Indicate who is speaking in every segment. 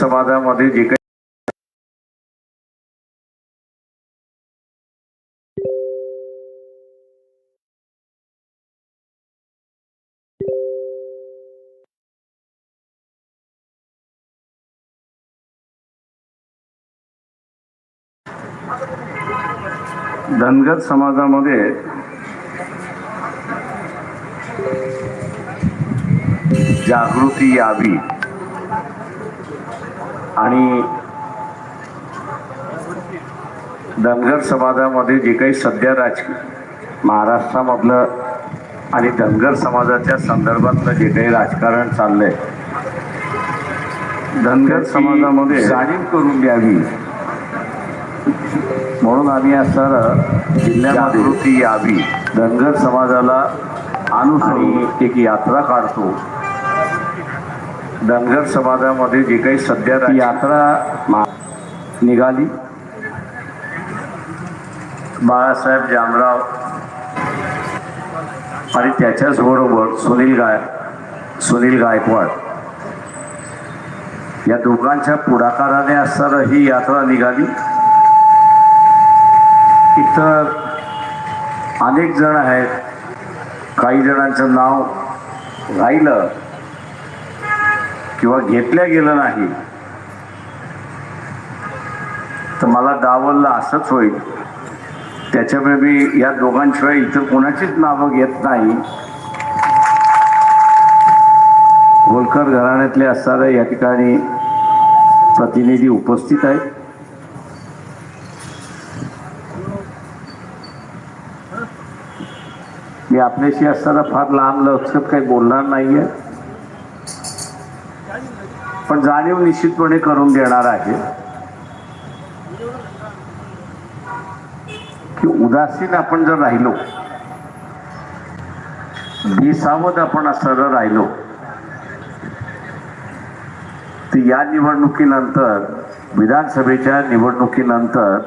Speaker 1: समाजामध्ये जे काही धनगर समाजामध्ये जागृती यावी। आणि धनगर समाजामध्ये जे काही सध्या राज महाराष्ट्रामधलं आणि धनगर समाजाच्या संदर्भातलं जे काही राजकारण चाललंय धनगर समाजामध्ये जाणीव करून द्यावी. म्हणून आम्ही असं जिल्ह्यामध्ये जागृती यावी. धनगर समाजाला अनुसरून एक यात्रा काढतो. धनगर समाजामध्ये जे काही सध्या यात्रा निघाली. बाळासाहेब जामराव आणि त्याच्याच बरोबर सुनील गाय सुनील गायकवाड. या दोघांच्या पुढाकाराने असताना ही यात्रा निघाली. इतर अनेक जण आहेत. काही जणांचं नाव राहिलं. किंवा घेतल्या गेलं नाही तर मला डावलला असंच होईल. त्याच्यामुळे मी या दोघांशिवाय इतर कोणाचीच नावं घेत नाही. होलकर घराण्यातले असणारे या ठिकाणी प्रतिनिधी उपस्थित आहेत. मी आपल्याशी असताना फार लांब लक्षात काही बोलणार नाही आहे पण जाणीव निश्चितपणे करून देणार आहे की उदासीन आपण जर राहिलो बेसावध आपण असं राहिलो तर या निवडणुकीनंतर विधानसभेच्या निवडणुकीनंतर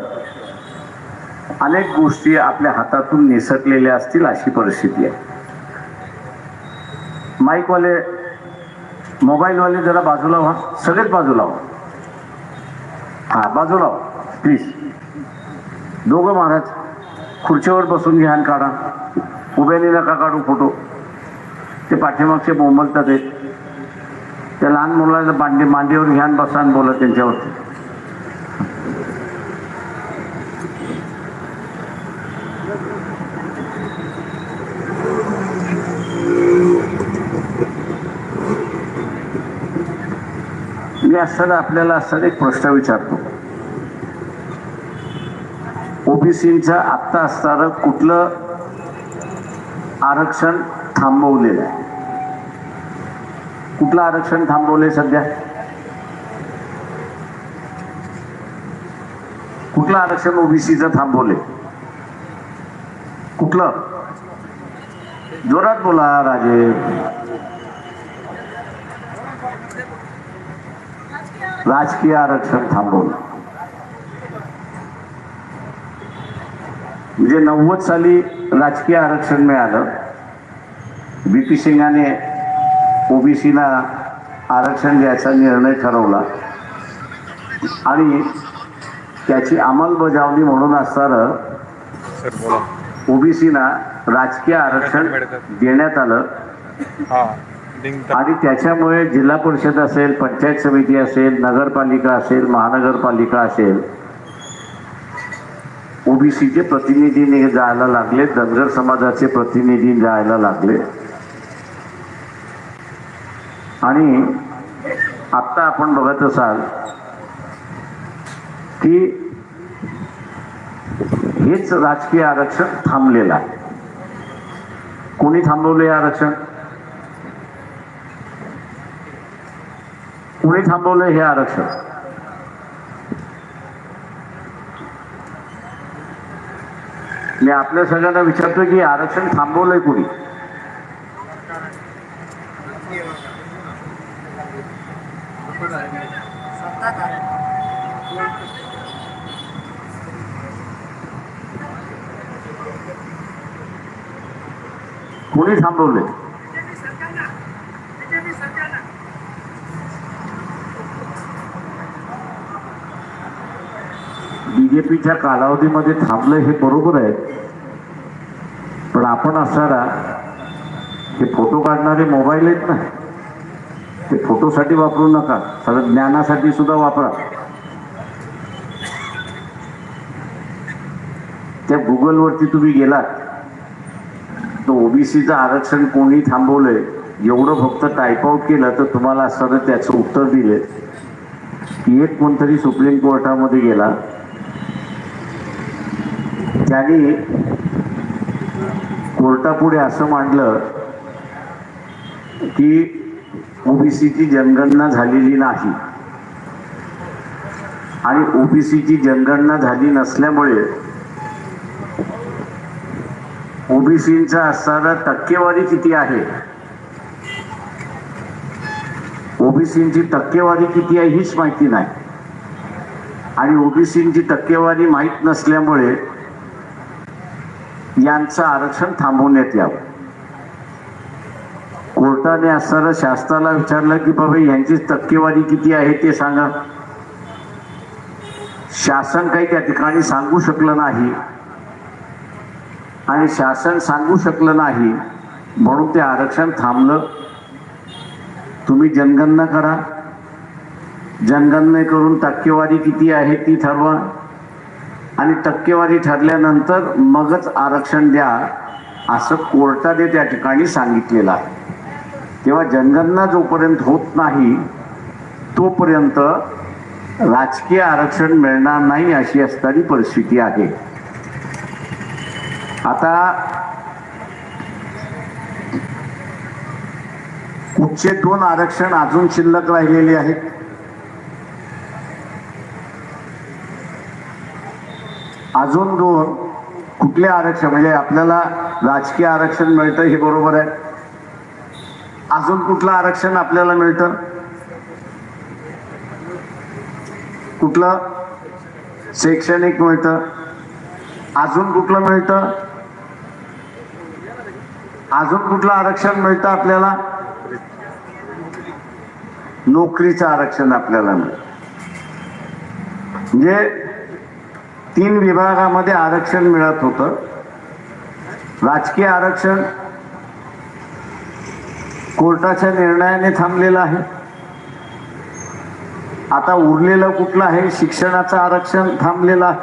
Speaker 1: अनेक गोष्टी आपल्या हातातून निसटलेल्या असतील अशी परिस्थिती आहे. माईकवाले मोबाईलवाले जरा बाजूला व्हा. सगळेच बाजूला व्हा. हा बाजूला व्हा. प्लीज दोघं महाराज खुर्चीवर बसून घ्या आणि काढा. उभ्याने नका काढू फोटो. ते पाठीमागचे बोंबलतात ते त्या लहान मुलाला मांडी मांडीवर घ्यान बसा आणि बोला त्यांच्यावरती. मी असताना आपल्याला असताना एक प्रश्न विचारतो. ओबीसीचा आत्ता असणारं कुठलं आरक्षण थांबवलेलं आहे? कुठलं आरक्षण थांबवलंय सध्या? कुठलं आरक्षण ओबीसीचं थांबवलंय? कुठलं? जोरात बोला राजे. राजकीय आरक्षण थांबवलं म्हणजे नव्वद साली राजकीय आरक्षण मिळालं. बी पी सिंगाने ओबीसीला आरक्षण द्यायचा निर्णय ठरवला. आणि त्याची अंमलबजावणी म्हणून असणारं
Speaker 2: बोला.
Speaker 1: ओबीसीना राजकीय आरक्षण देण्यात आलं. आणि त्याच्यामुळे जिल्हा परिषद असेल पंचायत समिती असेल नगरपालिका असेल महानगरपालिका असेल ओबीसीचे प्रतिनिधी जायला लागले धनगर समाजाचे प्रतिनिधी जायला लागले. आणि आता आपण बघत असाल की हेच राजकीय आरक्षण थांबलेलं आहे. कोणी थांबवले आरक्षण? कुणी थांबवलं हे आरक्षण मी आपल्या सगळ्यांना विचारतो की आरक्षण थांबवलंय कुणी कुणी थांबवले बीजेपीच्या कालावधीमध्ये थांबलं हे बरोबर आहे. पण आपण असणारा हे फोटो काढणारे मोबाईल आहेत ना ते फोटोसाठी वापरू नका. सगळं ज्ञानासाठी सुद्धा वापरा. त्या गुगलवरती तुम्ही गेलात तर ओबीसीचं आरक्षण कोणी थांबवलंय? एवढं फक्त टाईपआउट केलं तर तुम्हाला असं त्याचं उत्तर दिले की एक कोणतरी सुप्रीम कोर्टामध्ये गेला. त्यांनी कोर्टापुढे असं मांडलं की ओबीसीची जनगणना झालेली नाही. आणि ओबीसीची जनगणना झाली नसल्यामुळे ओबीसीचा असणारा टक्केवारी किती आहे? ओबीसीची टक्केवारी किती आहे हीच माहिती नाही. आणि ओबीसीची टक्केवारी माहीत नसल्यामुळे यांचं आरक्षण थांबवण्यात यावं. कोर्टाने असणारं शास्त्राला विचारलं की बाबा यांची टक्केवारी किती आहे ते सांगा. शासन काही त्या ठिकाणी सांगू शकलं नाही. आणि शासन सांगू शकलं नाही म्हणून ते आरक्षण थांबलं. तुम्ही जनगणना करा. जनगणना करून टक्केवारी किती आहे ती ठरवा. आणि टक्केवारी ठरल्यानंतर मगच आरक्षण द्या असं कोर्टाने त्या ठिकाणी सांगितलेलं आहे. तेव्हा जनगणना जोपर्यंत होत नाही तोपर्यंत राजकीय आरक्षण मिळणार नाही अशी असणारी परिस्थिती आहे. आता कुठचे दोन आरक्षण अजून शिल्लक राहिलेले आहेत? अजून दोन कुठले आरक्षण? म्हणजे आपल्याला राजकीय आरक्षण मिळतं हे बरोबर आहे. अजून कुठलं आरक्षण आपल्याला मिळतं? कुठलं? शैक्षणिक मिळतं. अजून कुठलं मिळतं? अजून कुठलं आरक्षण मिळतं आपल्याला? नोकरीचं आरक्षण आपल्याला मिळतं. म्हणजे तीन विभागामध्ये आरक्षण मिळत होतं. राजकीय आरक्षण कोर्टाच्या निर्णयाने थांबलेलं आहे. आता उरलेलं कुठलं आहे? शिक्षणाचं आरक्षण थांबलेलं आहे.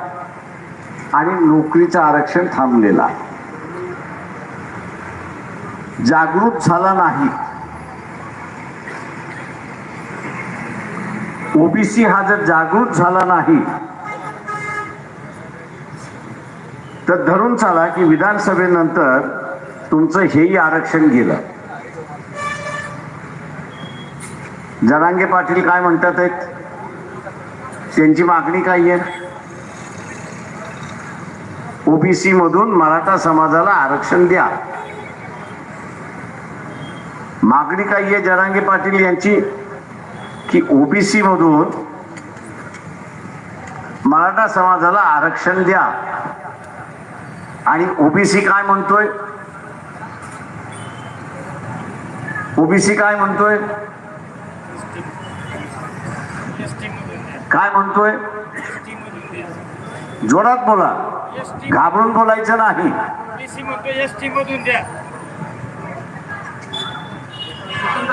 Speaker 1: आणि नोकरीचं आरक्षण थांबलेलं आहे. जागृत झाला नाही. ओबीसी हा जर जागृत झाला नाही तर धरून चाला की विधानसभेनंतर तुमचं हेही आरक्षण गेलं. जरांगे पाटील काय म्हणतात आहेत? त्यांची मागणी काय आहे? ओबीसी मधून मराठा समाजाला आरक्षण द्या. मागणी काय आहे जरांगे पाटील यांची? की ओबीसी मधून मराठा समाजाला आरक्षण द्या. आणि ओबीसी काय म्हणतोय? ओबीसी काय म्हणतोय? काय म्हणतोय? जोरात बोला. घाबरून बोलायचं नाही.
Speaker 3: म्हणतो द्या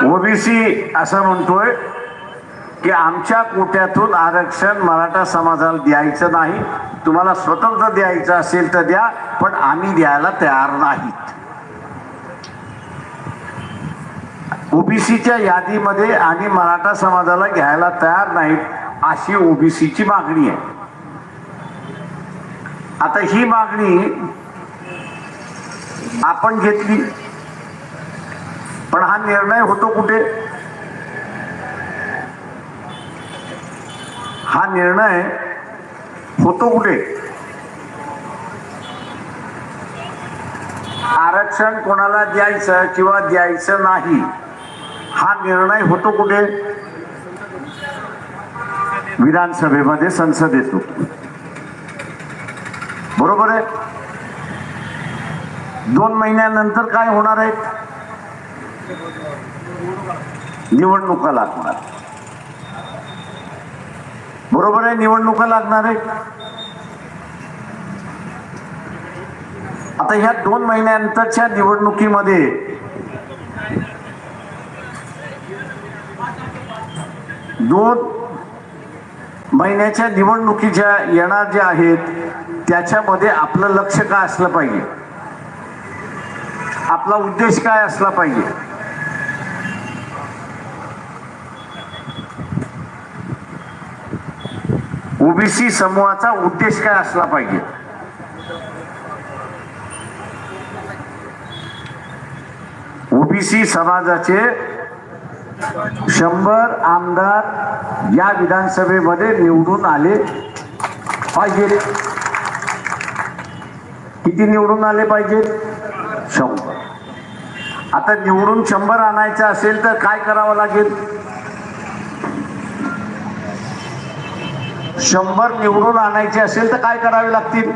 Speaker 1: ओबीसी असं म्हणतोय की आमच्या कोट्यातून आरक्षण मराठा समाजाला द्यायचं नाही. तुम्हाला स्वतंत्र द्यायचं असेल तर द्या पण आम्ही द्यायला तयार नाहीत. ओबीसीच्या यादीमध्ये आणि मराठा समाजाला घ्यायला तयार नाहीत अशी ओबीसीची मागणी आहे. आता ही मागणी आपण घेतली पण हा निर्णय होतो कुठे? हा निर्णय होतो कुठे? आरक्षण कोणाला द्यायचं किंवा द्यायचं नाही हा निर्णय होतो कुठे? विधानसभेमध्ये संसदेत होतो बरोबर आहे? दोन महिन्यानंतर काय होणार आहे? निवडणुका लागणार. बरोबर आहे निवडणुका लागणार आहे आता ह्या दोन महिन्यानंतरच्या निवडणुकीमध्ये दोन महिन्याच्या निवडणुकीच्या येणार ज्या आहेत त्याच्यामध्ये आपलं लक्ष काय असलं पाहिजे? आपला उद्देश काय असला पाहिजे? ओबीसी समूहाचा उद्देश काय असला पाहिजे? ओबीसी समाजाचे शंभर आमदार या विधानसभेमध्ये निवडून आले पाहिजेत किती निवडून आले पाहिजेत शंभर. आता निवडून शंभर आणायचं असेल तर काय करावं लागेल? शंभर निवडून आणायचे असेल तर काय करावे लागतील?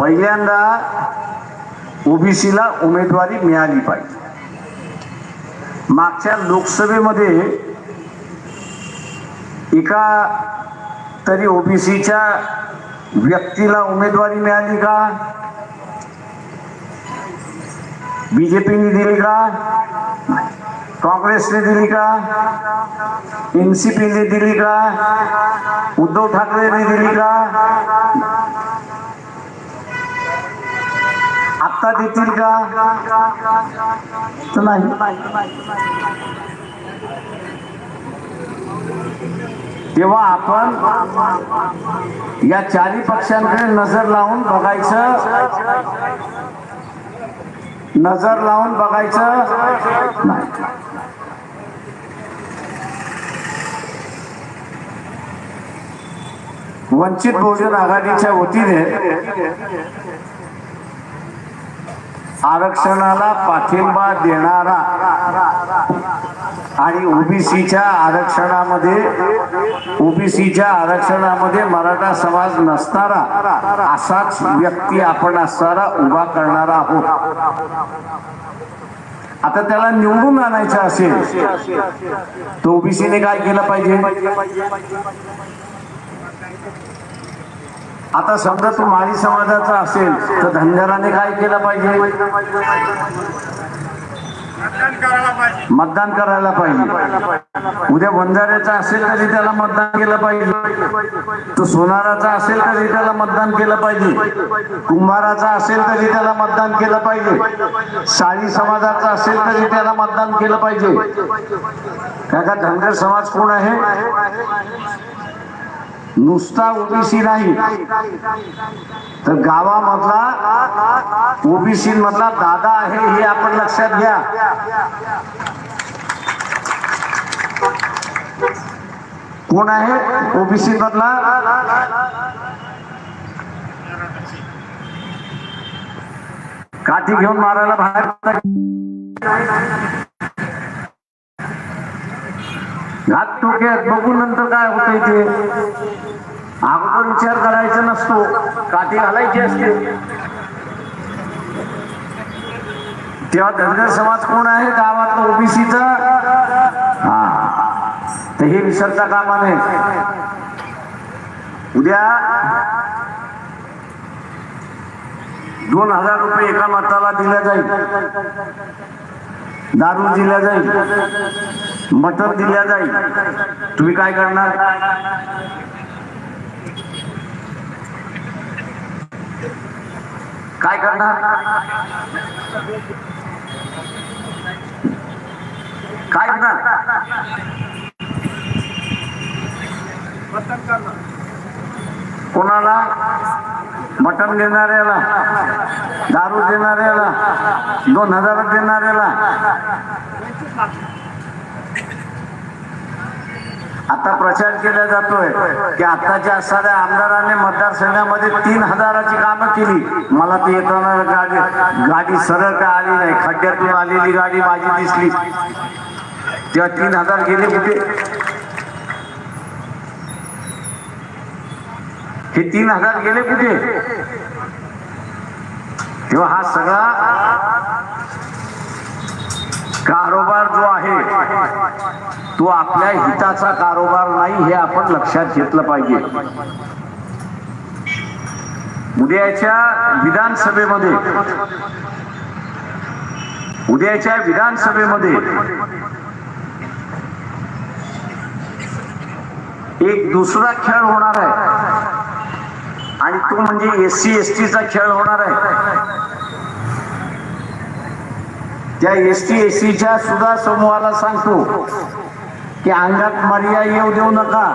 Speaker 1: पहिल्यांदा ओबीसीला उमेदवारी मिळाली पाहिजे. मागच्या लोकसभेमध्ये एका तरी ओबीसीच्या व्यक्तीला उमेदवारी मिळाली का? बीजेपीने दिली का? काँग्रेसने दिली का? एनसीपीने दिली का? उद्धव ठाकरेने दिली का? आत्ता देतील का? नाही. तेव्हा आपण या चारी पक्षांकडे नजर लावून बघायचं. नजर लावून बघायचं. नाही. वंचित बहुजन आघाडीच्या वतीने आरक्षणाला पाठिंबा देणारा आणि ओबीसीच्या आरक्षणामध्ये ओबीसीच्या आरक्षणामध्ये मराठा समाज नसणारा असाच व्यक्ती आपण असणारा उभा करणारा आहोत. आता त्याला निवडून आणायचं असेल तर ओबीसीने काय केलं पाहिजे? आता समजा तो माळी समाजाचा असेल तर धनगराने काय केलं पाहिजे?
Speaker 3: मतदान करायला पाहिजे.
Speaker 1: उद्या बंजाऱ्याचा असेल तरी त्याला मतदान केलं पाहिजे. तो सोनाराचा असेल तरी त्याला मतदान केलं पाहिजे. कुंभाराचा असेल तरी त्याला मतदान केलं पाहिजे. साळी समाजाचा असेल तरी त्याला मतदान केलं पाहिजे. काय का धनगर समाज कोण आहे? नुसता ओबीसी नाही. तर गावामधला ओबीसी मधला दादा आहे हे आपण लक्षात घ्या. कोण आहे ओबीसी मधला? काठी घेऊन मारायला बाहेर घात टोक्यात बघू नंतर काय होतंय ते? अगोदर विचार करायचा नसतो. काठी घालायची असते. तेव्हा धनगर समाज कोण आहे? गावातला ओबीसीचा? हा. तर हे विसरता कामा नये. उद्या दोन हजार रुपये एका मताला दिल्या जाईल. दारू दिल्या जाईल. मटण दिल्या जाईल. तुम्ही काय करणार? काय करणार? काय करणार? कोणाला? मटण देणाऱ्याला दारू देणाऱ्याला दोन हजार देणाऱ्याला. आता प्रचार केला जातोय की आताच्या असणाऱ्या आमदाराने मतदारसंघामध्ये तीन हजाराची कामं केली. मला ती येताना गाडी गाडी सरळ का आली नाही? खड्ड्यातून आलेली गाडी माझी दिसली. तेव्हा तीन हजार गेले कुठे? हे तीन हजार गेले कुठे? तेव्हा हा सगळा कारोबार जो आहे तो आपल्या हिताचा कारोबार नाही हे आपण लक्षात घेतलं पाहिजे. उद्याच्या विधानसभेमध्ये उद्याच्या विधानसभेमध्ये एक दुसरा खेळ होणार आहे. आणि तो म्हणजे एस सी एस टीचा खेळ होणार आहे. त्या एस टी एस सीच्या सुद्धा समूहाला सांगतो की अंगात मर्या येऊ देऊ नका.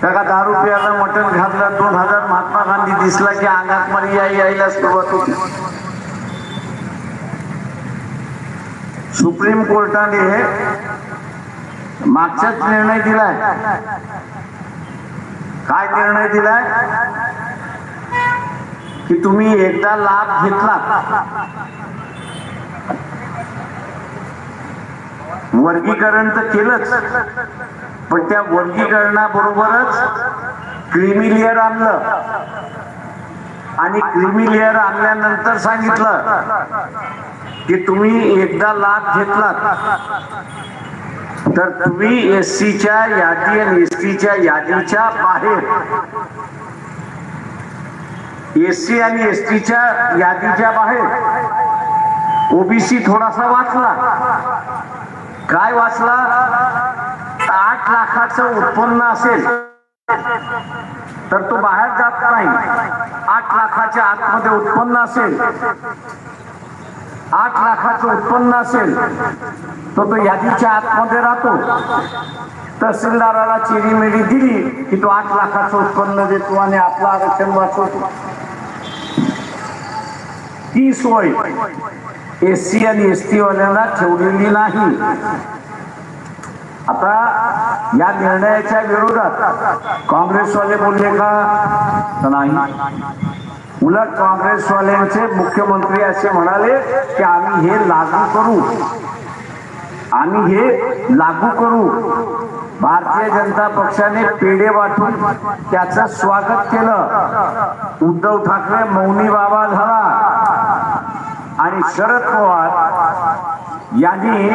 Speaker 1: त्याला दारू रुपयाला मटण घातलं दोन हजार महात्मा गांधी दिसला की अंगात मर्या यायला सुरुवात होती. सुप्रीम कोर्टाने मागचाच निर्णय दिलाय. काय निर्णय दिलाय? की तुम्ही एकदा लाभ घेतला. वर्गीकरण तर केलंच. पण त्या वर्गीकरणाबरोबरच क्रिमिलियर लेअर आणलं. आणि क्रिमिलियर लेअर आणल्यानंतर सांगितलं की तुम्ही एकदा लाभ घेतलात. तर तुम्ही एस सीच्या यादी आणि एस टीच्या यादीच्या बाहेर एस सी आणि एस टीच्या यादीच्या बाहेर ओबीसी थोडासा वाचला. काय वाचला? आठ लाखाचं उत्पन्न असेल तर तो बाहेर जात नाही. आठ लाखाच्या आतमध्ये उत्पन्न असेल आठ लाखाचं उत्पन्न असेल तर तो यादीच्या आतमध्ये राहतो. तहसीलदाराला चिरीमिरी दिली की तो आठ लाखाचं उत्पन्न देतो आणि आपलं आरक्षण वाचवतो. ती सोय एस सी आणि एस टी वाल्यांना ठेवलेली नाही. आता या निर्णयाच्या विरोधात काँग्रेसवाले बोलले का? तर नाही. उलट काँग्रेसवाल्यांचे मुख्यमंत्री असे म्हणाले की आम्ही हे लागू करू. आम्ही हे लागू करू. भारतीय जनता पक्षाने पेढे वाटून त्याचं स्वागत केलं. उद्धव ठाकरे मौनी बाबा झाला. आणि शरद पवार यांनी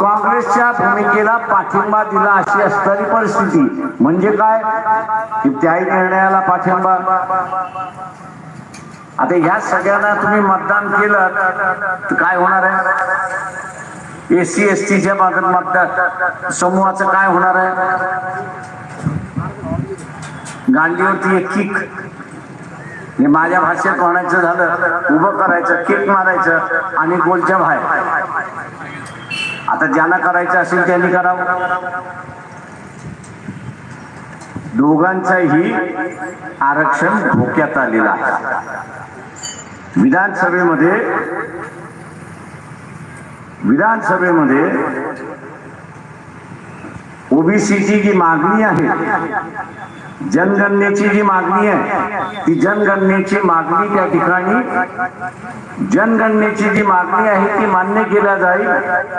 Speaker 1: काँग्रेसच्या भूमिकेला पाठिंबा दिला अशी असणारी परिस्थिती. म्हणजे काय? की त्याही निर्णयाला पाठिंबा. आता ह्या सगळ्यांना तुम्ही मतदान केलं तर काय होणार आहे? एस सी एस टीच्या मतदार समूहाचं काय होणार आहे? गांधीवरती एक किक हे माझ्या भाषेत म्हणायचं झालं उभं करायचं किक मारायचं आणि गोलच्या बाहेर. आता ज्यांना करायचं असेल त्यांनी करावं. दोघांचंही आरक्षण धोक्यात आलेलं आहे. विधानसभेमध्ये विधानसभेमध्ये ओबीसीची जी मागणी आहे जनगणनेची जी मागणी आहे ती जनगणनेची मागणी त्या ठिकाणी जनगणनेची जी मागणी आहे ती मान्य केल्या जाईल.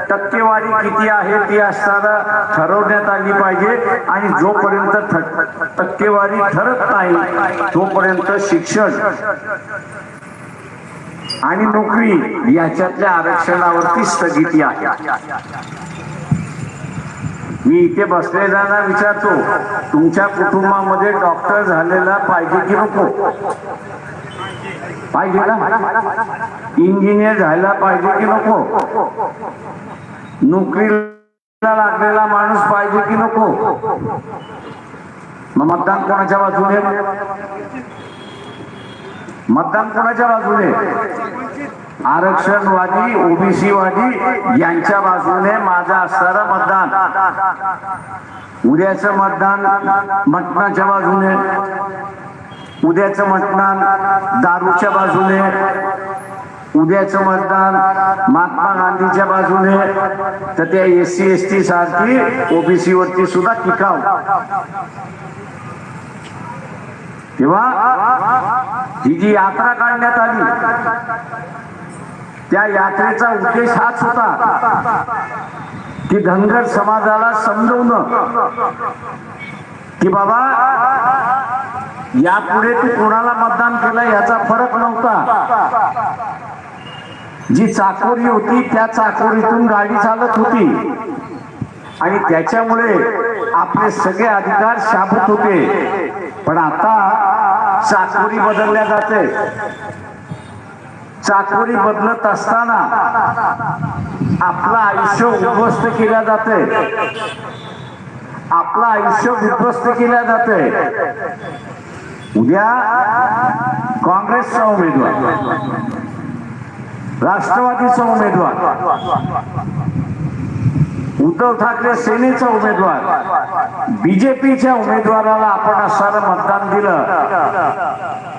Speaker 1: टक्केवारी किती आहे ती असताना ठरवण्यात आली पाहिजे आणि जोपर्यंत टक्केवारी ठरत नाही तोपर्यंत शिक्षण आणि नोकरी याच्यातल्या आरक्षणावरती स्थगिती आहे. मी इथे बसलेल्यांना विचारतो तुमच्या कुटुंबामध्ये डॉक्टर झालेला पाहिजे की नको? पाहिजे ना? इंजिनियर झाला पाहिजे की नको? नोकरीला लागलेला माणूस पाहिजे की नको? मग मतदान कोणाच्या बाजूने? मतदान कोणाच्या बाजूने? आरक्षणवादी ओबीसीवादी यांच्या बाजूने माझा असणारं मतदान. उद्याचं मतदान मटणाच्या बाजूने उद्याचं मतदान दारूच्या बाजूने उद्याचं मतदान महात्मा गांधीच्या बाजूने तर त्या एस सी एस टी सारखी ओबीसी वरती सुद्धा टिकाव. तेव्हा ही जी यात्रा काढण्यात आली त्या यात्रेचा उद्देश हाच होता की धनगर समाजाला समजवणं. की बाबा यापुढे तू कोणाला मतदान केलं याचा फरक नव्हता. जी चाकोरी होती त्या चाकोरीतून गाडी चालत होती. आणि त्याच्यामुळे आपले सगळे अधिकार शाबूत होते. पण आता चाकोरी बदलल्या जाते. चाकोरी बदलत असताना आपलं आयुष्य उद्ध्वस्त केल्या जाते आपलं आयुष्य उद्ध्वस्त केल्या जाते उद्या काँग्रेसचा उमेदवार राष्ट्रवादीचा उमेदवार. उद्धव ठाकरे सेनेचा उमेदवार. बीजेपीच्या उमेदवाराला आपण असणारं मतदान दिलं.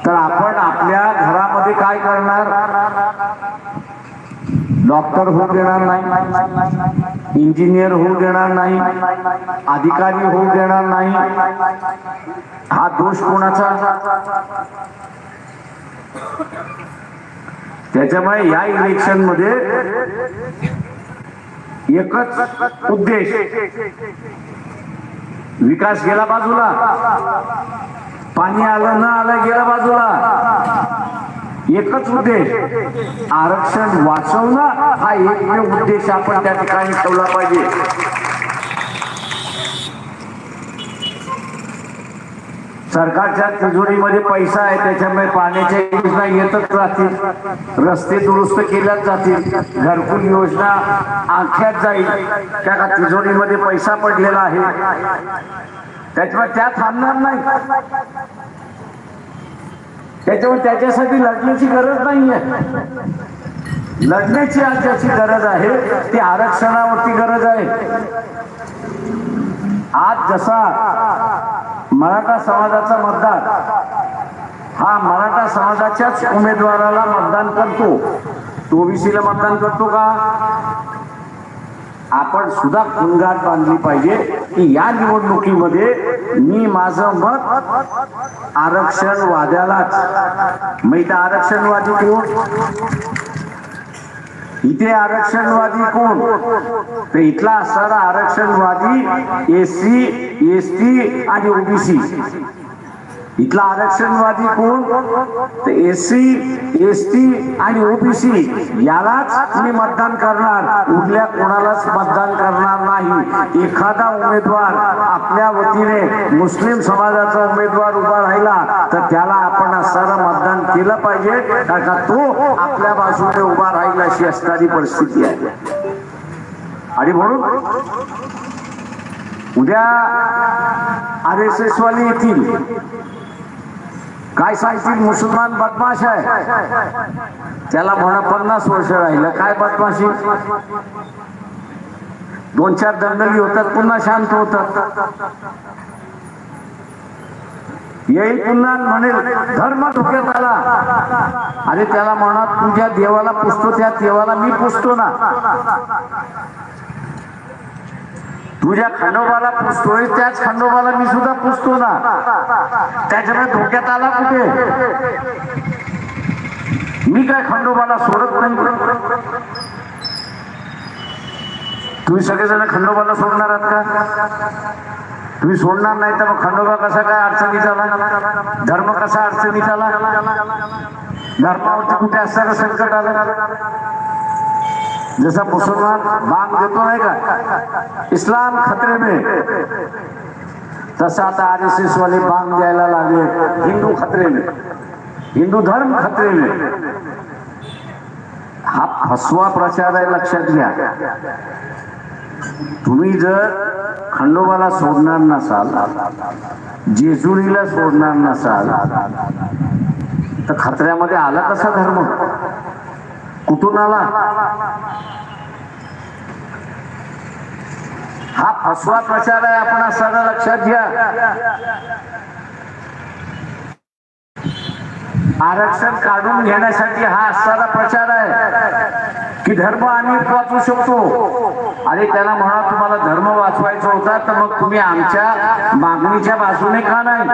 Speaker 1: तर आपण आपल्या घरामध्ये काय करणार? डॉक्टर होऊ देणार नाही. इंजिनियर होऊ देणार नाही. अधिकारी होऊ देणार नाही. हा दोष कोणाचा? त्याच्यामुळे या इलेक्शनमध्ये एकच उद्देश. विकास गेला बाजूला. पाणी आलं न आलं गेला बाजूला. एकच उद्देश. आरक्षण वाचवणं हा एकमेव उद्देश आपण त्या ठिकाणी ठेवला पाहिजे. सरकारच्या तिजोरीमध्ये पैसा आहे त्याच्यामुळे पाण्याच्या योजना येतच राहतील. रस्ते दुरुस्त केल्याच जातील. घरकुल योजना आख्यात जाईल. त्या का तिजोरीमध्ये पैसा पडलेला आहे. त्याच्यामुळे त्या थांबणार नाही. त्याच्यामुळे त्याच्यासाठी लढण्याची गरज नाहीये. लढण्याची आज ज्याची गरज आहे ती आरक्षणावरती गरज आहे. आज जसा मराठा समाजाचा मतदार. हा मराठा समाजाच्याच उमेदवाराला मतदान करतो. तो ओबीसीला मतदान करतो का? आपण सुद्धा कुंगाट बांधली पाहिजे की या निवडणुकीमध्ये मी माझं मत आरक्षणवाद्यालाच. मी तर आरक्षणवादी कोण? इथे आरक्षणवादी कोण? तर इथला असणारा आरक्षणवादी एस सी एस टी आणि ओबीसी इथला आरक्षणवादी कोण? तर एस सी एस टी आणि ओबीसी यालाच मी मतदान करणार. उरल्या कोणालाच मतदान करणार नाही. एखादा उमेदवार आपल्या वतीने मुस्लिम समाजाचा उमेदवार उभा राहिला तर त्याला आपण असणारं मतदान केलं पाहिजे कारण का तो आपल्या बाजूने उभा राहील अशी असणारी परिस्थिती आहे. आणि म्हणून उद्या आर एस एस वाले येतील. काय सांगतील? मुसलमान बदमाश आहे. त्याला म्हणा पन्नास वर्ष राहिलं. काय बदमाशी? दोन चार दंगली होतात पुन्हा शांत होतात. येईल पुन्हा म्हणेल धर्म धोक्यात आला. अरे त्याला म्हणा तुझ्या देवाला पुसतो त्या देवाला मी पुसतो ना. तुझ्या खंडोबाला पुसतोय त्याच खंडोबाला मी सुद्धा पुसतो ना. त्याच्यामुळे धोक्यात आला कुठे? मी काय खंडोबाला सोडत नाही? तुम्ही सगळेजण खंडोबाला सोडणार आहात का? तुम्ही सोडणार नाही तर मग खंडोबा कसा काय अडचणीत आला? धर्म कसा अडचणीत आला? धर्मावरती कुठे असताना संकट आलं? जसा मुसलमान बांग देतो का इस्लाम खतरे में। तसा आर वाले बांग द्यायला लागले हिंदू खतरे में। हिंदू धर्म खतरे में। हा फसवा प्रचार आहे लक्षात घ्या तुम्ही जर खंडोबाला सोडणार नसाल जेजुरीला सोडणार नसाल तर खतऱ्यामध्ये आला कसा धर्म? कुठून आला? हा फसवा प्रचार आहे आपण असताना लक्षात घ्या. आरक्षण काढून घेण्यासाठी हा असणारा प्रचार आहे की धर्म आम्ही वाचू शकतो. आणि त्याला म्हणा तुम्हाला धर्म वाचवायचा होता तर मग तुम्ही आमच्या मागणीच्या बाजूने का नाही?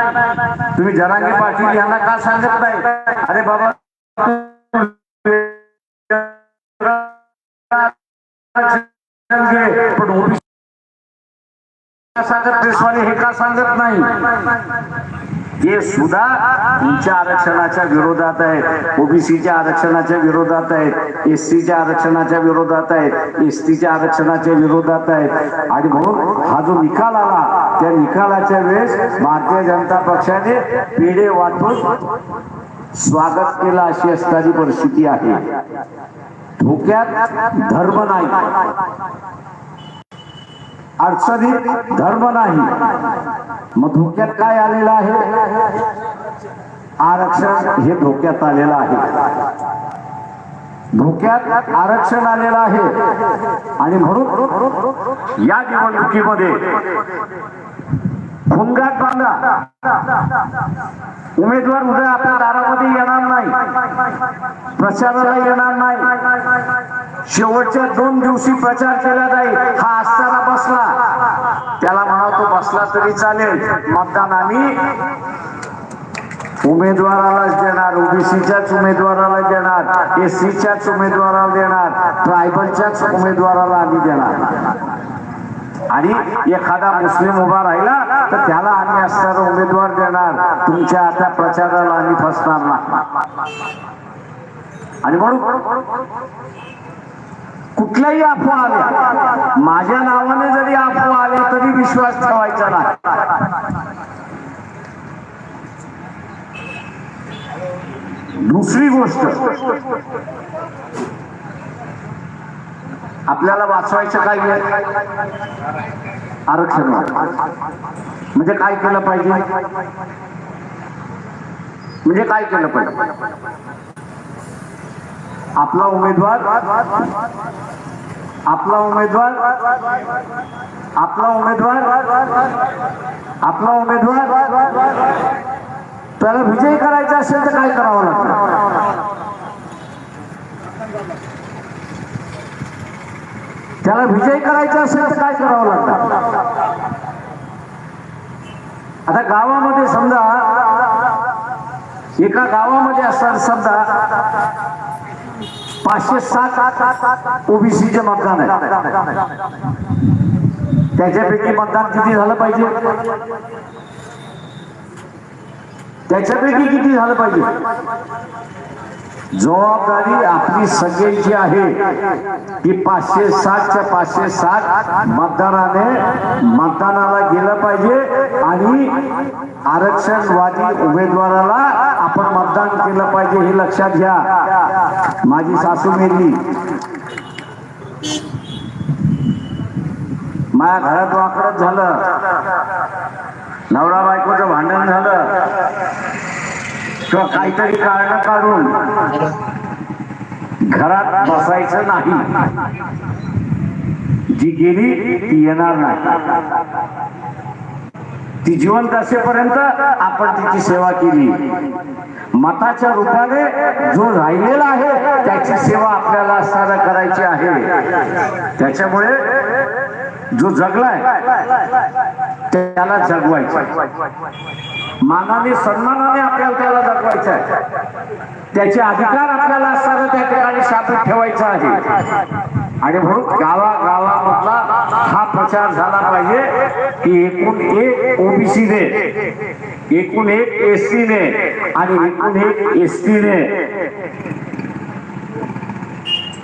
Speaker 1: तुम्ही जरांगे पाटील यांना का सांगत नाही? अरे बाबा पण सांगत हे का सांगत नाही सुद्धा तुमच्या आरक्षणाच्या विरोधात आहेत ओबीसीच्या आरक्षणाच्या विरोधात आहेत एस सीच्या आरक्षणाच्या विरोधात आहेत एस टीच्या आरक्षणाच्या विरोधात आहेत आणि म्हणून हा जो निकाल आला त्या निकालाच्या वेळेस भारतीय जनता पक्षाने पेढे वाटून स्वागत केलं अशी असणारी परिस्थिती आहे. धोक्यात धर्म नाही. अडचणीत धर्म नाही. मग धोक्यात काय आलेलं आहे? आरक्षण हे धोक्यात आलेलं आहे. धोक्यात आरक्षण आलेलं आहे. आणि म्हणून या निवडणुकीमध्ये भुंगाट बांधा उमेदवार उद्या आपल्या दारामध्ये येणार नाही. प्रचाराला येणार नाही. शेवटच्या दोन दिवशी प्रचार केला जाईल. हा असताना बसला. त्याला म्हणा तो बसला तरी चालेल. मतदान आम्ही उमेदवारालाच देणार. ओबीसीच्याच उमेदवाराला देणार. एस सीच्याच उमेदवाराला देणार. ट्रायबलच्याच उमेदवाराला आम्ही देणार. आणि एखादा मुस्लिम उभा राहिला तर त्याला आम्ही असणार उमेदवार देणार. तुमच्या आता प्रचाराला आम्ही फसणार ना. आणि म्हणून कुठल्याही अफवा आल्या माझ्या नावाने जरी अफवा आल्या तरी विश्वास ठेवायचा नाही. दुसरी गोष्ट आपल्याला वाचवायचं काय आरक्षण म्हणजे काय केलं पाहिजे? म्हणजे काय केलं पाहिजे? आपला उमेदवार आपला उमेदवार आपला उमेदवार आपला उमेदवार त्याला विजयी करायचा असेल तर काय करावं लागतं? त्याला विजय करायचा असेल तर काय करावं लागतं आता गावामध्ये समजा एका गावामध्ये असणार समजा पाचशे सात ओबीसीचे मतदान आहे. त्याच्यापैकी मतदान किती झालं पाहिजे? त्याच्यापैकी किती झालं पाहिजे? जबाबदारी आपली सगळ्यांची आहे. की पाचशे सातच्या पाचशे सात मतदाराने मतदानाला गेलं पाहिजे आणि आरक्षणवादी उमेदवाराला आपण मतदान केलं पाहिजे हे लक्षात घ्या. माझी सासू मेली. माझ्या घरात वाकडत झालं. नवरा बायकोचं भांडण झालं. किंवा काहीतरी कारण काढून घरात बसायचं नाही. जी गेली ती येणार नाही. ती जिवंत असेपर्यंत आपण तिची सेवा केली. मताच्या रूपाने जो राहिलेला आहे त्याची सेवा आपल्याला असताना करायची आहे. त्याच्यामुळे जो जगलाय त्याला जगवायचं मानाने सन्मानाने आपल्याला त्याला जगवायचं आहे. त्याचे अधिकार आपल्याला असताना त्या ठिकाणी शाबूत ठेवायचा आहे. आणि म्हणून गावागावामधला हा प्रचार झाला पाहिजे की एकूण एक ओबीसीने एकूण एक एस ने आणि एकूण एक एस ने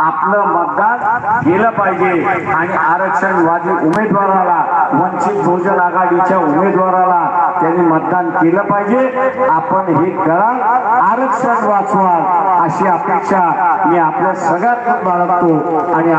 Speaker 1: आपलं मतदान केलं पाहिजे. आणि आरक्षणवादी उमेदवाराला वंचित बहुजन आघाडीच्या उमेदवाराला त्यांनी मतदान केलं पाहिजे. आपण हे करा. आरक्षण वाचवाल अशी अपेक्षा मी आपल्या सगळ्यात बाळगतो आणि